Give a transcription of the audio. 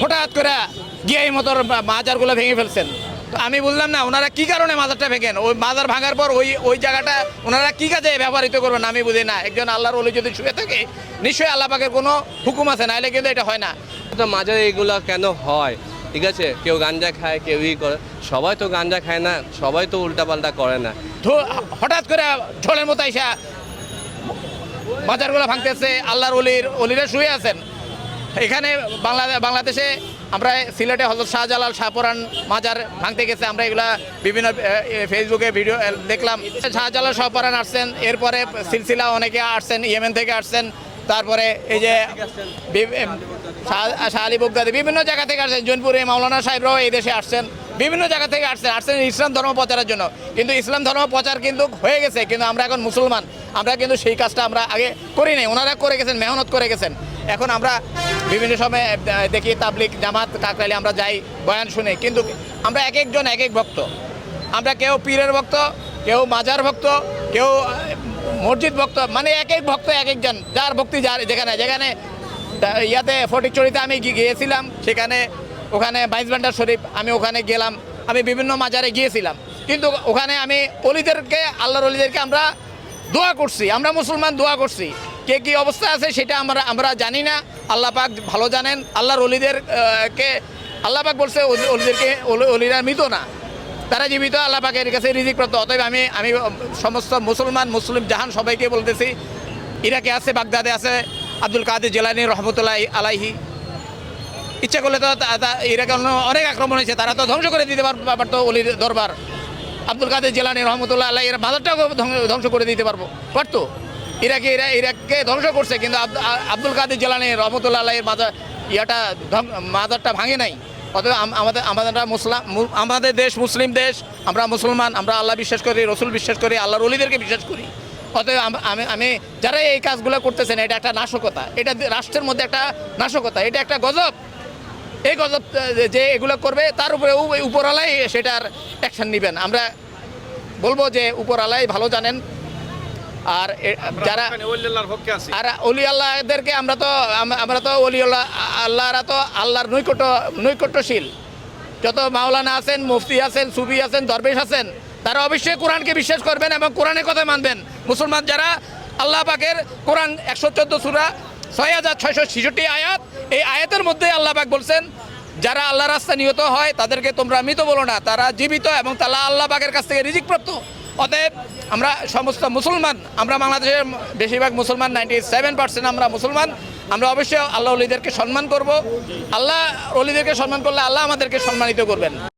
হঠাৎ করে গিয়ে এই মতো মাজারগুলো ভেঙে ফেলছেন। তো আমি বললাম না ওনারা কি কারণে মাজারটা ভেঙেন? ওই মাজার ভাঙার পর ওই ওই জায়গাটা ওনারা কি কাজে ব্যবহৃত করবেন? আমি বুঝি না একজন আল্লাহর ওলি যদি শুয়ে থাকে নিশ্চয়ই আল্লাহ পাকের কোনো হুকুম আছে নাহলে কিন্তু এটা হয় না। তো মাঝে এগুলো কেন হয়? ঠিক আছে কেউ গাঞ্জা খায় কেউ ই করে। সবাই তো গাঞ্জা খায় না সবাই তো উল্টাপাল্টা করে না। হঠাৎ করে ঝোলের মতো আইসা মাজারগুলো ভাঙতেছে আল্লাহর অলির অলিরা শুয়ে আছেন। এখানে বাংলাদেশ বাংলাদেশে আমরা সিলেটে হজরত শাহজালাল শাহপুরান মাজার ভাঙতে গেছে। আমরা এগুলা বিভিন্ন ফেসবুকে ভিডিও দেখলাম। শাহজালাল শাহপুরান আসছেন, এরপরে সিলসিলা অনেকে আসছেন, ইয়েমেন থেকে আসছেন, তারপরে এই যে শাহ আলী বগদাদি, বিভিন্ন জায়গা থেকে আসছেন। জৈনপুরে মাওলানা সাহেবরাও এই দেশে আসছেন, বিভিন্ন জায়গা থেকে আসছেন আসছেন ইসলাম ধর্ম প্রচারের জন্য। কিন্তু ইসলাম ধর্ম প্রচার কিন্তু হয়ে গেছে, কিন্তু আমরা এখন মুসলমান। আমরা কিন্তু সেই কাজটা আমরা আগে করি নাই। ওনারা করে গেছেন, মেহনত করে গেছেন। এখন আমরা বিভিন্ন সময় দেখি তাবলিক জামাত কাকরাইলে আমরা যাই বয়ান শুনে। কিন্তু আমরা এক একজন এক এক ভক্ত। আমরা কেউ পীরের ভক্ত, কেউ মাজার ভক্ত, কেউ মসজিদ ভক্ত মানে এক এক ভক্ত এক একজন, যার ভক্তি যার যেখানে যেখানে ইয়াতে ফটিকচুরিতে আমি গিয়েছিলাম, সেখানে ওখানে বাইশ ভান্ডার শরীফ আমি ওখানে গেলাম, আমি বিভিন্ন মাজারে গিয়েছিলাম। কিন্তু ওখানে আমি অলিদেরকে, আল্লাহর অলিদেরকে আমরা দোয়া করছি, আমরা মুসলমান দোয়া করছি। কে কি অবস্থা আছে সেটা আমরা আমরা জানি না। আল্লাহ পাক ভালো জানেন। আল্লাহর অলিদের কে, আল্লাহ পাক বলছে অলি- অলিদেরকে অলিরা মৃত না। তারা জীবিত, আল্লাহ পাকের কাছে রিজিক প্রাপ্ত। অতএব আমি আমি সমস্ত মুসলমান, মুসলিম জাহান সবাইকে বলতেছি, ইরাকে আছে, বাগদাদে আছে, আব্দুল কাদের জেলানি রহমতুল্লাহ আলাইহি। ইচ্ছা করলে তো ইরাকে অনেক আক্রমণ হয়েছে, তারা তো ধ্বংস করে দিতে পার- পারতো অলির দরবার। আব্দুল কাদের জেলানি রহমতুল্লাহ আল্লাহ এরা বাজারটাও ধ্বং- ধ্বংস করে দিতে পারব। পারতো? ইরাকে ইরা ইরাককে ধ্বংস করছে, কিন্তু আব- আব্দুল কাদের জেলানি রহমতুল্লাহ আল্লাহের মাজার ইয়াটা মাজারটা ভাঙে নাই। আম- আমাদের আমাদের মুসলাম আমাদের দেশ মুসলিম দেশ, আমরা মুসলমান, আমরা আল্লাহ বিশ্বাস করি, রসুল বিশ্বাস করি, আল্লাহর অলিদেরকে বিশ্বাস করি। অতএব আমি আমি যারা এই কাজগুলো করতেছেন, এটা একটা নাশকতা, এটা রাষ্ট্রের মধ্যে একটা নাশকতা, এটা একটা গজব। এই গজব যে এগুলো করবে, তার উপরে উ- উপরওয়ালাই সেটার অ্যাকশন নেবেন। আমরা বলব যে উপরওয়ালাই ভালো জানেন আর যারা আর অলি আল্লাহদেরকে আমরা তো আমরা তো অলি আল্লাহ আল্লাহরা তো আল্লাহর নৈকট্য নৈকট্যশীল। যত মাওলানা আছেন মুফতি আছেন সুফি আছেন দরবেশ আছেন তারা অবশ্যই কোরআনকে বিশ্বাস করবেন এবং কোরআনের কথা মানবেন। মুসলমান যারা আল্লাহ পাকের কোরআন একশো চোদ্দ সুরা ছয় হাজার ছয়শো ছেষট্টি আয়াত এই আয়াতের মধ্যে আল্লাহ পাক বলছেন যারা আল্লাহ রাস্তা নিহত হয় তাদেরকে তোমরা মৃত বলো না তারা জীবিত এবং তারা আল্লাহ পাকের কাছ থেকে রিজিক প্রাপ্ত। অতএব আমরা সমস্ত মুসলমান, আমরা বাংলাদেশের বেশিরভাগ মুসলমান নাইনটি সেভেন পার্সেন্ট আমরা মুসলমান। আমরা অবশ্যই আল্লাহ অলিদেরকে সম্মান করব। আল্লাহ অলিদেরকে সম্মান করলে আল্লাহ আমাদেরকে সম্মানিত করবেন।